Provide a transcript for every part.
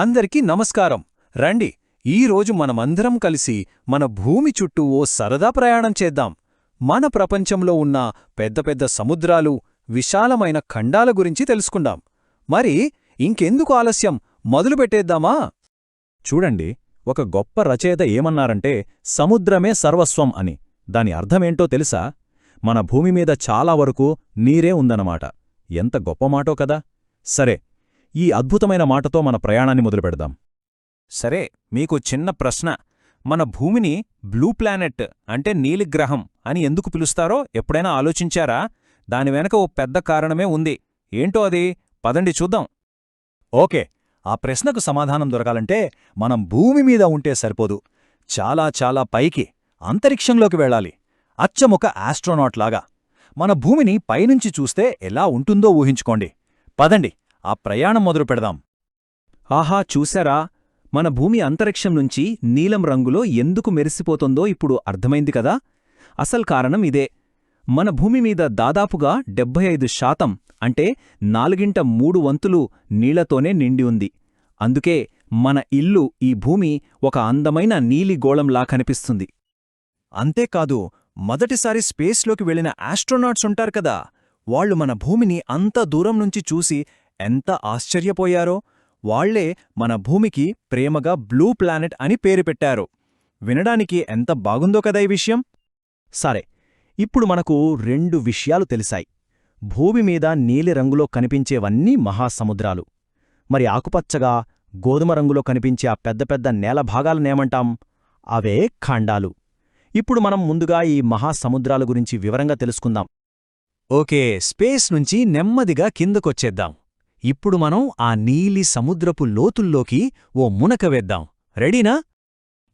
అందరికీ నమస్కారం. రండి ఈరోజు మనమందరం కలిసి మన భూమి చుట్టూ ఓ సరదా ప్రయాణం చేద్దాం. మన ప్రపంచంలో ఉన్న పెద్ద పెద్ద సముద్రాలు విశాలమైన ఖండాల గురించి తెలుసుకుందాం. మరి ఇంకెందుకు ఆలస్యం? మొదలుపెట్టేద్దామా చూడండి ఒక గొప్ప రచయిత ఏమన్నారంటే సముద్రమే సర్వస్వం అని. దాని అర్థమేంటో తెలుసా? మన భూమి మీద చాలా వరకు నీరే ఉందన్నమాట. ఎంత గొప్ప మాటో కదా. సరే ఈ అద్భుతమైన మాటతో మన ప్రయాణాన్ని మొదలుపెడదాం సరే మీకు చిన్న ప్రశ్న. మన భూమిని బ్లూ ప్లానెట్ అంటే నీలిగ్రహం అని ఎందుకు పిలుస్తారో ఎప్పుడైనా ఆలోచించారా? దాని వెనక ఓ పెద్ద కారణమే ఉంది. ఏంటో అది? పదండి చూద్దాం. ఓకే ఆ ప్రశ్నకు సమాధానం దొరకాలంటే మనం భూమి మీద ఉంటే సరిపోదు. చాలా చాలా పైకి అంతరిక్షంలోకి వెళ్ళాలి. అచ్చమొక ఆస్ట్రోనాట్ లాగా. మన భూమిని పైనుంచి చూస్తే ఎలా ఉంటుందో ఊహించుకోండి. పదండి ఆ ప్రయాణం మొదలు పెడదాం. ఆహా చూశారా? మన భూమి అంతరిక్షం నుంచి నీలం రంగులో ఎందుకు మెరిసిపోతుందో ఇప్పుడు అర్థమైంది కదా? అసలు కారణం ఇదే. మన భూమి మీద దాదాపుగా డెబ్బై ఐదు శాతం అంటే నాలుగింట మూడు వంతులు నీళ్ళతోనే నిండి ఉంది. అందుకే మన ఇల్లు ఈ భూమి ఒక అందమైన నీలిగోళంలా కనిపిస్తుంది. అంతేకాదు మొదటిసారి స్పేస్లోకి వెళ్ళిన ఆస్ట్రోనాట్స్ ఉంటారు కదా? వాళ్ళు మన భూమిని అంత దూరం నుంచి చూసి ఎంత ఆశ్చర్యపోయారో! వాళ్ళే మన భూమికి ప్రేమగా బ్లూ ప్లానెట్ అని పేరు పెట్టారు. వినడానికి ఎంత బాగుందో కదా ఈ విషయం? సరే ఇప్పుడు మనకు రెండు విషయాలు తెలిసాయి. భూమి మీద నీలిరంగులో కనిపించేవన్నీ మహాసముద్రాలు. మరి ఆకుపచ్చగా గోధుమ రంగులో కనిపించే ఆ పెద్ద పెద్ద నేల భాగాలనేమంటాం అవే ఖండాలు. ఇప్పుడు మనం ముందుగా ఈ మహాసముద్రాల గురించి వివరంగా తెలుసుకుందాం. ఓకే స్పేస్ నుంచి నెమ్మదిగా కిందకొచ్చేద్దాం. ఇప్పుడు మనం ఆ నీలి సముద్రపు లోతుల్లోకి ఓ మునక వేద్దాం. రెడీనా?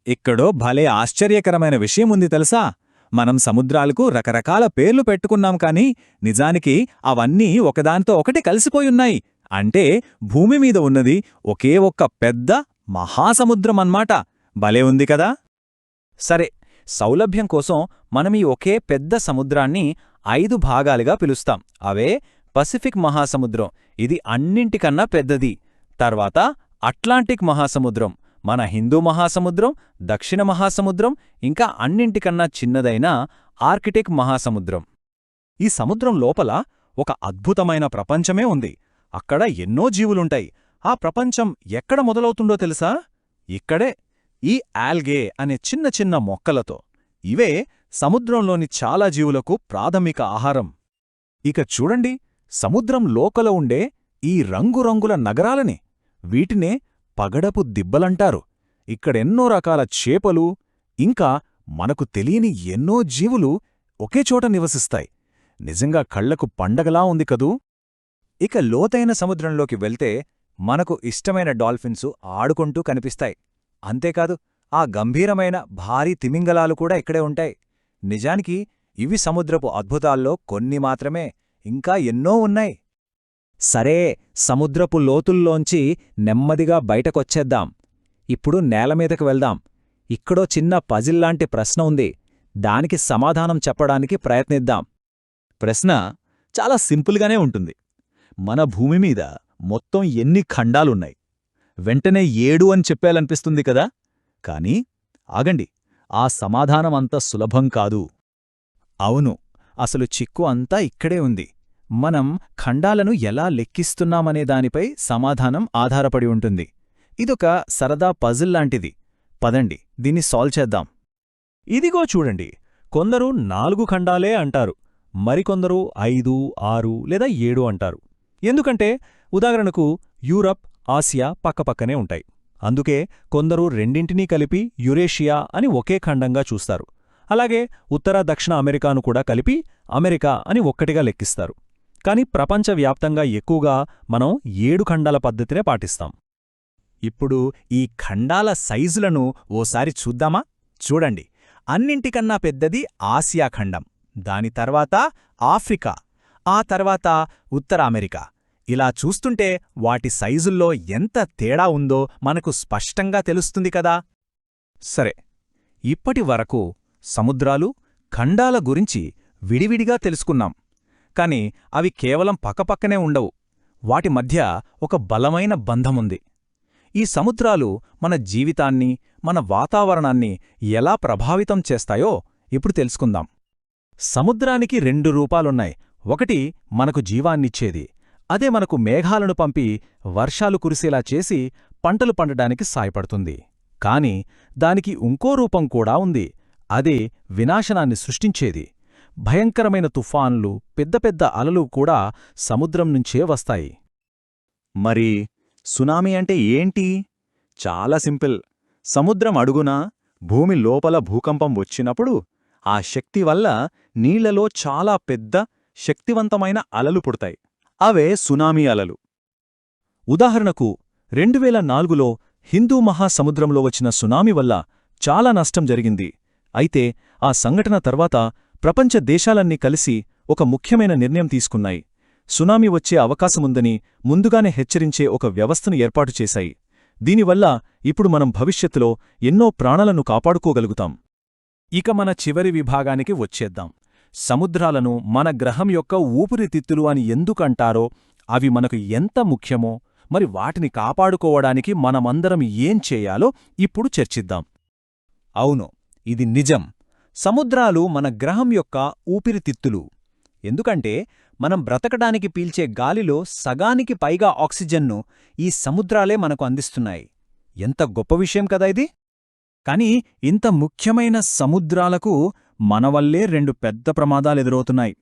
ఇక్కడో భలే ఆశ్చర్యకరమైన విషయం ఉంది తెలుసా? మనం సముద్రాలకు రకరకాల పేర్లు పెట్టుకున్నాం కాని నిజానికి అవన్నీ ఒకదానితో ఒకటి కలిసిపోయున్నాయి అంటే భూమి మీద ఉన్నది ఒకే ఒక్క పెద్ద మహాసముద్రమన్మాట. భలే ఉంది కదా? సరే సౌలభ్యం కోసం మనమీ ఒకే పెద్ద సముద్రాన్ని ఐదు భాగాలుగా పిలుస్తాం. అవే పసిఫిక్ మహాసముద్రం. ఇది అన్నింటికన్నా పెద్దది. తర్వాత అట్లాంటిక్ మహాసముద్రం. మన హిందూ మహాసముద్రం దక్షిణ మహాసముద్రం ఇంకా అన్నింటికన్నా చిన్నదైన ఆర్కిటిక్ మహాసముద్రం. ఈ సముద్రం లోపల ఒక అద్భుతమైన ప్రపంచమే ఉంది. అక్కడ ఎన్నో జీవులుంటాయి. ఆ ప్రపంచం ఎక్కడ మొదలవుతుందో తెలుసా? ఇక్కడే. ఈ ఆల్గే అనే చిన్న చిన్న మొక్కలతో. ఇవే సముద్రంలోని చాలా జీవులకు ప్రాథమిక ఆహారం. ఇక చూడండి. సముద్రం లోకల ఉండే ఈ రంగురంగుల నగరాలని. వీటినే పగడపు దిబ్బలంటారు. ఇక్కడెన్నో రకాల చేపలు ఇంకా మనకు తెలియని ఎన్నో జీవులు ఒకేచోట నివసిస్తాయి. నిజంగా కళ్ళకు పండగలా ఉంది కదూ? ఇక లోతైన సముద్రంలోకి వెళ్తే మనకు ఇష్టమైన డాల్ఫిన్సు ఆడుకుంటూ కనిపిస్తాయి. అంతేకాదు ఆ గంభీరమైన భారీ తిమింగలాలు కూడా ఇక్కడే ఉంటాయి. నిజానికి ఇవి సముద్రపు అద్భుతాల్లో కొన్ని మాత్రమే. ఇంకా ఎన్నో ఉన్నాయి. సరే సముద్రపు లోతుల్లోంచి నెమ్మదిగా బయటకొచ్చేద్దాం. ఇప్పుడు నేలమీదకు వెళ్దాం. ఇక్కడో చిన్న పజిల్లాంటి ప్రశ్న ఉంది. దానికి సమాధానం చెప్పడానికి ప్రయత్నిద్దాం. ప్రశ్న చాలా సింపుల్గానే ఉంటుంది. మన భూమి మీద మొత్తం ఎన్ని ఖండాలున్నాయి? వెంటనే ఏడు అని చెప్పాలనిపిస్తుంది కదా? కాని ఆగండి. ఆ సమాధానం అంత సులభం కాదు. అవును అసలు చిక్కు అంతా ఇక్కడే ఉంది. మనం ఖండాలను ఎలా లెక్కిస్తున్నామనే దానిపై సమాధానం ఆధారపడి ఉంటుంది. ఇదొక సరదా పజిల్ లాంటిది. పదండి దీన్ని సాల్వ్ చేద్దాం. ఇదిగో చూడండి కొందరు నాలుగు ఖండాలే అంటారు మరికొందరు ఐదు ఆరు లేదా ఏడు అంటారు. ఎందుకంటే ఉదాహరణకు యూరప్ ఆసియా పక్కపక్కనే ఉంటాయి. అందుకే కొందరు రెండింటినీ కలిపి యురేషియా అని ఒకే ఖండంగా చూస్తారు. అలాగే ఉత్తర దక్షిణ అమెరికాను కూడా కలిపి అమెరికా అని ఒక్కటిగా లెక్కిస్తారు. కాని ప్రపంచవ్యాప్తంగా ఎక్కువగా మనం ఏడు ఖండాల పద్ధతినే పాటిస్తాం. ఇప్పుడు ఈ ఖండాల సైజులను ఓసారి చూద్దామా? చూడండి. అన్నింటికన్నా పెద్దది ఆసియా ఖండం దాని తర్వాత ఆఫ్రికా ఆ తర్వాత ఉత్తర అమెరికా. ఇలా చూస్తుంటే వాటి సైజుల్లో ఎంత తేడా ఉందో మనకు స్పష్టంగా తెలుస్తుంది కదా! సరే ఇప్పటి వరకు సముద్రాలు ఖండాల గురించి విడివిడిగా తెలుసుకున్నాం. కాని అవి కేవలం పక్కపక్కనే ఉండవు. వాటి మధ్య ఒక బలమైన బంధముంది. ఈ సముద్రాలు మన జీవితాన్ని మన వాతావరణాన్ని ఎలా ప్రభావితం చేస్తాయో ఇప్పుడు తెలుసుకుందాం. సముద్రానికి రెండు రూపాలున్నాయి. ఒకటి మనకు జీవాన్నిచ్చేది. అదే మనకు మేఘాలను పంపి వర్షాలు కురిసేలా చేసి పంటలు పండడానికి సాయపడుతుంది. కాని దానికి ఇంకో రూపం కూడా ఉంది. అదే వినాశనాన్ని సృష్టించేది. భయంకరమైన తుఫాన్లు పెద్ద పెద్ద అలలు కూడా సముద్రం నుంచే వస్తాయి. మరి సునామీ అంటే ఏంటి? చాలా సింపుల్. సముద్రం అడుగున భూమి లోపల భూకంపం వచ్చినప్పుడు ఆ శక్తి వల్ల నీళ్ళలో చాలా పెద్ద శక్తివంతమైన అలలు పుడతాయి. అవే సునామీ అలలు. ఉదాహరణకు రెండువేల నాలుగులో హిందూ మహాసముద్రంలో వచ్చిన సునామీ వల్ల చాలా నష్టం జరిగింది. అయితే ఆ సంఘటన తర్వాత ప్రపంచ దేశాలన్నీ కలిసి ఒక ముఖ్యమైన నిర్ణయం తీసుకున్నాయి. సునామీ వచ్చే అవకాశముందని ముందుగానే హెచ్చరించే ఒక వ్యవస్థను ఏర్పాటు చేశాయి. దీనివల్ల ఇప్పుడు మనం భవిష్యత్తులో ఎన్నో ప్రాణాలను కాపాడుకోగలుగుతాం. ఇక మన చివరి విభాగానికి వచ్చేద్దాం. సముద్రాలను మన గ్రహం యొక్క ఊపిరితిత్తులు అని ఎందుకంటారో అవి మనకు ఎంత ముఖ్యమో మరి వాటిని కాపాడుకోవడానికి మనమందరం ఏం చేయాలో ఇప్పుడు చర్చిద్దాం. అవును ఇది నిజం. సముద్రాలు మన గ్రహం యొక్క ఊపిరితిత్తులు. ఎందుకంటే మనం బ్రతకడానికి పీల్చే గాలిలో సగానికి పైగా ఆక్సిజన్ను ఈ సముద్రాలే మనకు అందిస్తున్నాయి. ఎంత గొప్ప విషయం కదా ఇది? కాని ఇంత ముఖ్యమైన సముద్రాలకు మనవల్లే రెండు పెద్ద ప్రమాదాలెదురవుతున్నాయి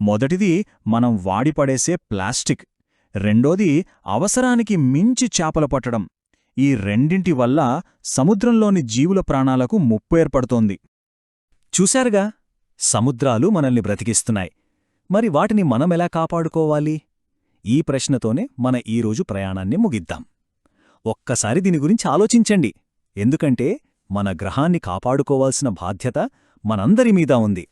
మొదటిది మనం వాడిపడేసే ప్లాస్టిక్. రెండోది అవసరానికి మించి చేపలు పట్టడం. ఈ రెండింటి వల్ల సముద్రంలోని జీవుల ప్రాణాలకు ముప్పు ఏర్పడుతోంది. చూశారుగా సముద్రాలు మనల్ని బ్రతికిస్తున్నాయి. మరి వాటిని మనమెలా కాపాడుకోవాలి? ఈ ప్రశ్నతోనే మన ఈరోజు ప్రయాణాన్ని ముగిద్దాం. ఒక్కసారి దీని గురించి ఆలోచించండి. ఎందుకంటే మన గ్రహాన్ని కాపాడుకోవాల్సిన బాధ్యత మనందరి మీద ఉంది.